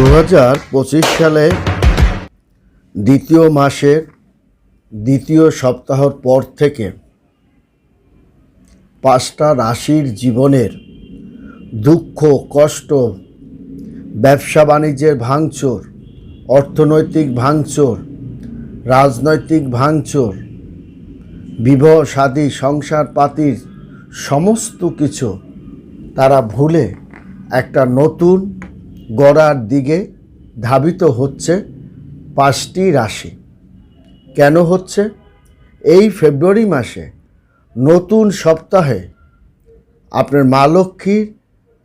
দু হাজার পঁচিশ সালে দ্বিতীয় মাসের দ্বিতীয় সপ্তাহর পর থেকে পাঁচটা রাশির জীবনের দুঃখ, কষ্ট, ব্যবসা বাণিজ্যের ভাঙচুর, অর্থনৈতিক ভাঙচুর, রাজনৈতিক ভাঙচুর, বিবাহ সাদী সংসার পাতির সমস্ত কিছু তারা ভুলে একটা নতুন গড়ার দিকে ধাবিত হচ্ছে পাঁচটি রাশি। কেন হচ্ছে? এই ফেব্রুয়ারি মাসে নতুন সপ্তাহে আপনার মা লক্ষ্মীর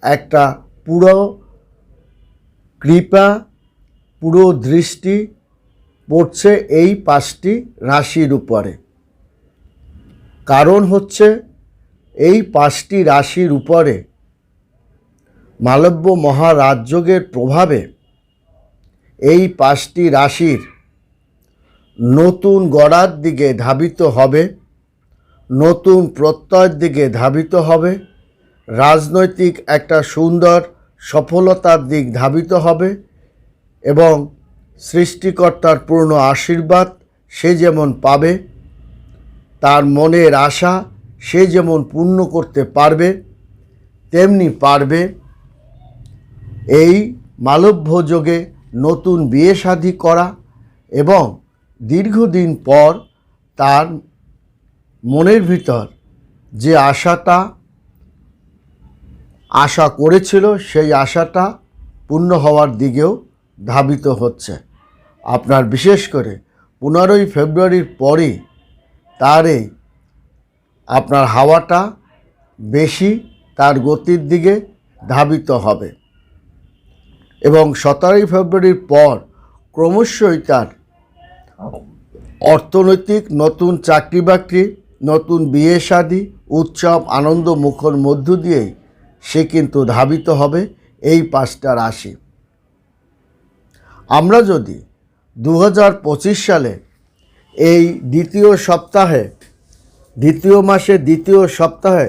একটা পুরো কৃপা, পুরো দৃষ্টি পড়ছে এই পাঁচটি রাশির উপরে। কারণ হচ্ছে এই পাঁচটি রাশির উপরে মালব্য মহারাজযোগের প্রভাবে এই পাঁচটি রাশির নতুন গড়ার দিকে ধাবিত হবে, নতুন প্রত্যয়ের দিকে ধাবিত হবে, রাজনৈতিক একটা সুন্দর সফলতার দিক ধাবিত হবে এবং সৃষ্টিকর্তার পূর্ণ আশীর্বাদ সে যেমন পাবে, তার মনের আশা সে যেমন পূর্ণ করতে পারবে, তেমনি পারবে। এই মালব্য যোগে নতুন বিয়ে শাদী করা এবং দীর্ঘদিন পর তার মনের ভিতর যে আশাটা আশা করেছিল, সেই আশাটা পূর্ণ হওয়ার দিকেও ধাবিত হচ্ছে। আপনার বিশেষ করে পনেরোই ফেব্রুয়ারির পরে তার এই আপনার হাওয়াটা বেশি তার গতির দিকে ধাবিত হবে। এবং সতেরোই ফেব্রুয়ারির পর ক্রমশই তার অর্থনৈতিক নতুন চাকরি বাকরি নতুন বিয়ে শাদী, উৎসব, আনন্দ মুখর মধ্য দিয়েই সে কিন্তু ধাবিত হবে এই পাঁচটা রাশি। আমরা যদি দু হাজার পঁচিশ সালে এই দ্বিতীয় সপ্তাহে, দ্বিতীয় মাসে দ্বিতীয় সপ্তাহে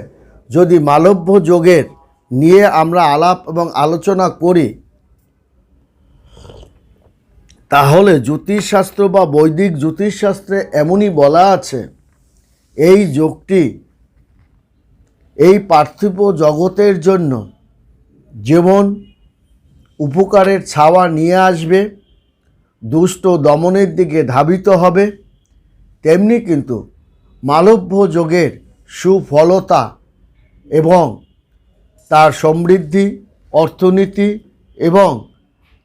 যদি মালব্য যোগের নিয়ে আমরা আলাপ এবং আলোচনা করি তাহলে জ্যোতিষশাস্ত্র বা বৈদিক জ্যোতিষশাস্ত্রে এমনই বলা আছে, এই যোগটি এই পার্থিব জগতের জন্য যেমন উপকারের ছাওয়া নিয়ে আসবে, দুষ্ট দমনের দিকে ধাবিত হবে, তেমনি কিন্তু মালব্য যোগের সুফলতা এবং তার সমৃদ্ধি, অর্থনীতি এবং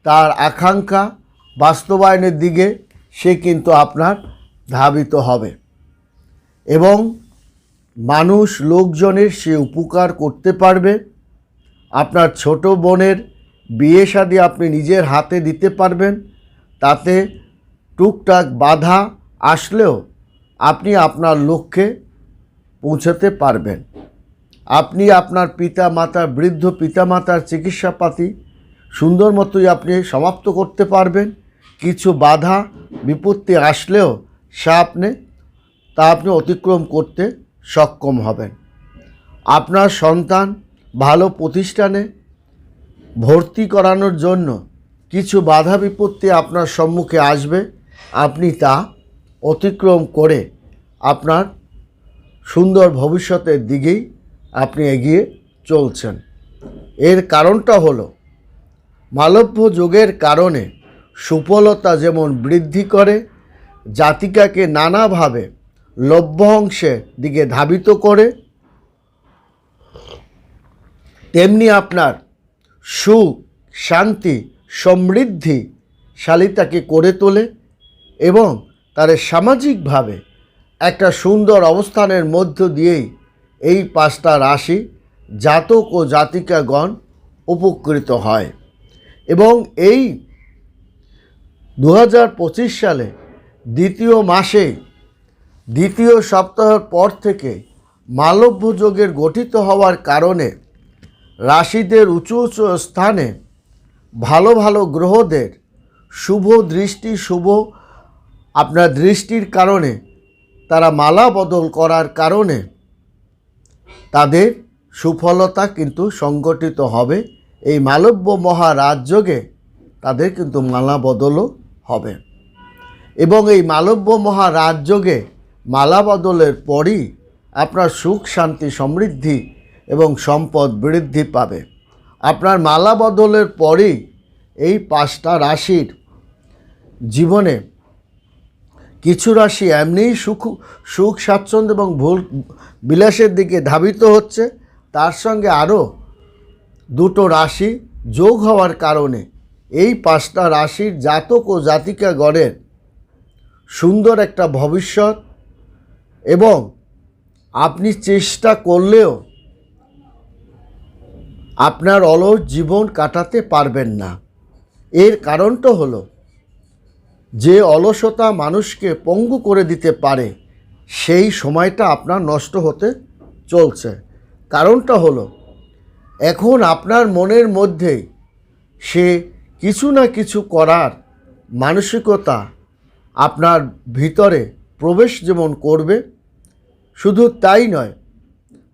তার আকাঙ্ক্ষা বাস্তবায়নের দিকে সে কিন্তু আপনার ধাবিত হবে। এবং মানুষ, লোকজনের সে উপকার করতে পারবে। আপনার ছোট বোনের বিয়ে শাদী আপনি নিজের হাতে দিতে পারবেন। তাতে টুকটাক বাধা আসলেও আপনি আপনার লক্ষ্যে পৌঁছাতে পারবেন। আপনি আপনার পিতা মাতা বৃদ্ধ পিতা মাতার চিকিৎসাপাতি সুন্দর মতোই আপনি সমাপ্ত করতে পারবেন। কিছু বাধা, বিপত্তি আসলেও সে আপনি, তা আপনি অতিক্রম করতে সক্ষম হবেন। আপনার সন্তান ভালো প্রতিষ্ঠানে ভর্তি করানোর জন্য কিছু বাধা, বিপত্তি আপনার সম্মুখে আসবে। আপনি তা অতিক্রম করে আপনার সুন্দর ভবিষ্যতের দিকেই আপনি এগিয়ে চলছেন। এর কারণটা হলো, মালব্য যোগের কারণে সুফলতা যেমন বৃদ্ধি করে, জাতিকাকে নানাভাবে লভ্য অংশের দিকে ধাবিত করে, তেমনি আপনার সুখ, শান্তি, সমৃদ্ধি শালিতাকে করে তোলে এবং তার সামাজিকভাবে একটা সুন্দর অবস্থানের মধ্য দিয়েই এই পাঁচটা রাশি জাতক ও জাতিকাগণ উপকৃত হয়। এবং এই দু হাজার পঁচিশ সালে দ্বিতীয় মাসে, দ্বিতীয় সপ্তাহের পর থেকে মালব্য যোগের গঠিত হওয়ার কারণে রাশিদের উঁচু উঁচু স্থানে ভালো ভালো গ্রহদের শুভ দৃষ্টি, শুভ আপনার দৃষ্টির কারণে তারা মালা বদল করার কারণে তাদের সুফলতা কিন্তু সংগঠিত হবে। এই মালব্য মহারাজযোগে তাদের কিন্তু মালা বদলও হবে। এবং এই মালব্য মহারাজযোগে মালা বদলের পরই আপনার সুখ, শান্তি, সমৃদ্ধি এবং সম্পদ বৃদ্ধি পাবে। আপনার মালা বদলের পরই এই পাঁচটা রাশির জীবনে কিছু রাশি এমনিই সুখ সুখ, স্বাচ্ছন্দ্য এবং ভুল, বিলাসের দিকে ধাবিত হচ্ছে। তার সঙ্গে আরও দুটো রাশি যোগ হওয়ার কারণে এই পাঁচটা রাশির জাতক ও জাতিকা গণের সুন্দর একটা ভবিষ্যৎ এবং আপনি চেষ্টা করলেও আপনার অলস জীবন কাটাতে পারবেন না। এর কারণটা হলো যে অলসতা মানুষকে পঙ্গু করে দিতে পারে, সেই সময়টা আপনার নষ্ট হতে চলছে। কারণটা হলো এখন আপনার মনের মধ্যেই সে কিছু না কিছু করার মানসিকতা আপনার ভিতরে প্রবেশ যেমন করবে, শুধু তাই নয়,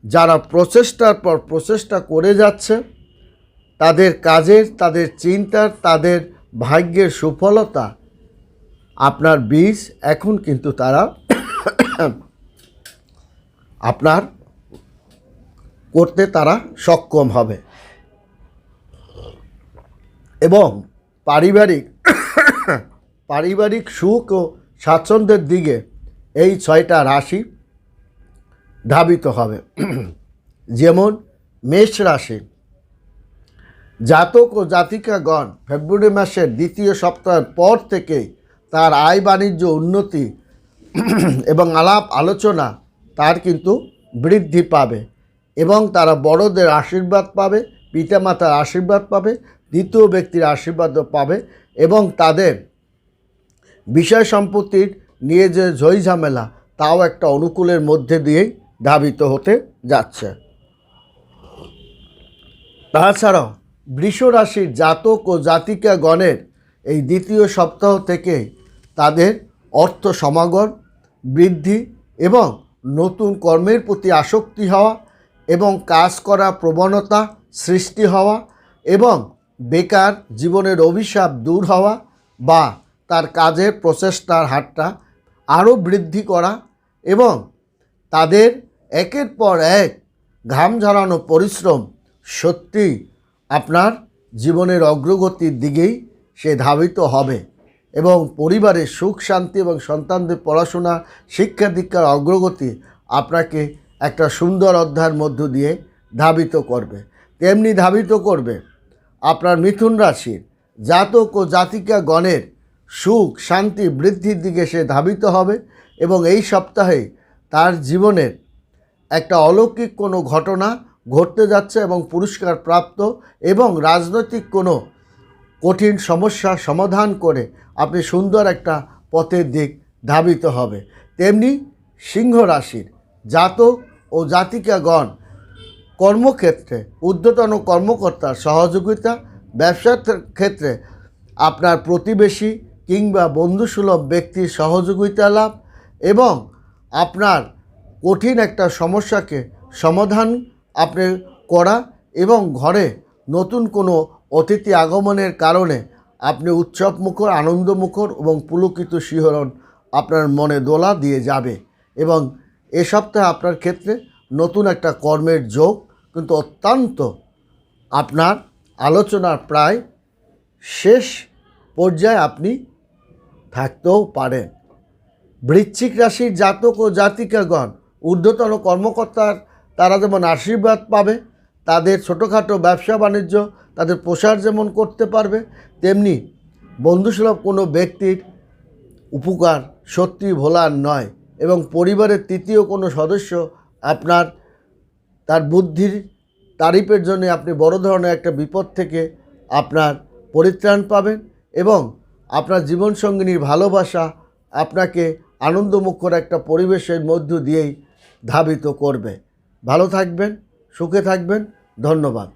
যারা প্রচেষ্টার পর প্রচেষ্টা করে যাচ্ছে, তাদের কাজের, তাদের চিন্তার, তাদের ভাগ্যের সুফলতা আপনার বীজ, এখন কিন্তু তারা আপনার করতে তারা সক্ষম হবে। এবং পারিবারিক পারিবারিক সুখ ও স্বাচ্ছন্দ্যের দিকে এই ছয়টা রাশি ধাবিত হবে। যেমন মেষ রাশি। জাতক ও জাতিকাগণ ফেব্রুয়ারি মাসের দ্বিতীয় সপ্তাহের পর থেকেই তার আয় বাণিজ্য উন্নতি এবং আলাপ আলোচনা তার কিন্তু বৃদ্ধি পাবে এবং তারা বড়দের আশীর্বাদ পাবে, পিতামাতার আশীর্বাদ পাবে দ্বিতীয় ব্যক্তির আশীর্বাদও পাবে এবং তাদের বিষয় সম্পত্তির নিয়ে যে ঝই ঝামেলা, তাও একটা অনুকূলের মধ্যে দিয়েই ধাবিত হতে যাচ্ছে। তাছাড়াও বৃষ রাশির জাতক ও জাতিকা গণের এই দ্বিতীয় সপ্তাহ থেকে তাদের অর্থ সমাগম বৃদ্ধি এবং নতুন কর্মের প্রতি আসক্তি হওয়া এবং কাজ করা প্রবণতা সৃষ্টি হওয়া এবং বেকার জীবনের অভিশাপ দূর হওয়া বা তার কাজের প্রচেষ্টার হারটা আরও বৃদ্ধি করা এবং তাদের একের পর এক ঘাম ঝরানো পরিশ্রম সত্যি আপনার জীবনের অগ্রগতির দিকেই সে ধাবিত হবে এবং পরিবারের সুখ, শান্তি এবং সন্তানদের পড়াশোনা, শিক্ষা দীক্ষার অগ্রগতি আপনাকে একটা সুন্দর অধ্যায়ের মধ্য দিয়ে ধাবিত করবে। তেমনি ধাবিত করবে আপনার মিথুন রাশির জাতক ও জাতিকা গণের সুখ, শান্তি, বৃদ্ধির দিকে সে ধাবিত হবে এবং এই সপ্তাহে তার জীবনের একটা অলৌকিক কোনো ঘটনা ঘটতে যাচ্ছে এবং পুরস্কার প্রাপ্ত এবং রাজনৈতিক কোনো কঠিন সমস্যা সমাধান করে আপনি সুন্দর একটা পথের দিক ধাবিত হবে। তেমনি সিংহ রাশির জাতক ও জাতিকাগণ কর্মক্ষেত্রে, ঊর্ধ্বতন কর্মকর্তার সহযোগিতা, ব্যবসার ক্ষেত্রে আপনার প্রতিবেশী কিংবা বন্ধুসুলভ ব্যক্তির সহযোগিতা লাভ এবং আপনার কঠিন একটা সমস্যাকে সমাধান আপনি করা এবং ঘরে নতুন কোনো অতিথি আগমনের কারণে আপনি উৎসবমুখর, আনন্দমুখর এবং পুলকিত শিহরণ আপনার মনে দোলা দিয়ে যাবে এবং এ সপ্তাহে আপনার ক্ষেত্রে নতুন একটা কর্মের যোগ কিন্তু অত্যন্ত আপনার আলোচনার প্রায় শেষ পর্যায়ে আপনি থাকতেও পারেন। বৃশ্চিক রাশির জাতক ও জাতিকাগণ ঊর্ধ্বতন কর্মকর্তার, তারা যেমন আশীর্বাদ পাবে, তাদের ছোটোখাটো ব্যবসা বাণিজ্য, তাদের প্রসার যেমন করতে পারবে, তেমনি বন্ধুসুলভ কোনো ব্যক্তির উপকার সত্যি ভোলার নয় এবং পরিবারের তৃতীয় কোনো সদস্য আপনার তার বুদ্ধির তারিফের জন্য আপনি বড় ধরনের একটা বিপদ থেকে আপনার পরিত্রাণ পাবেন এবং আপনার জীবনসঙ্গিনীর ভালোবাসা আপনাকে আনন্দমুখর একটা পরিবেশের মধ্য দিয়েই ধাবিত করবে। ভালো থাকবেন, সুখে থাকবেন, ধন্যবাদ।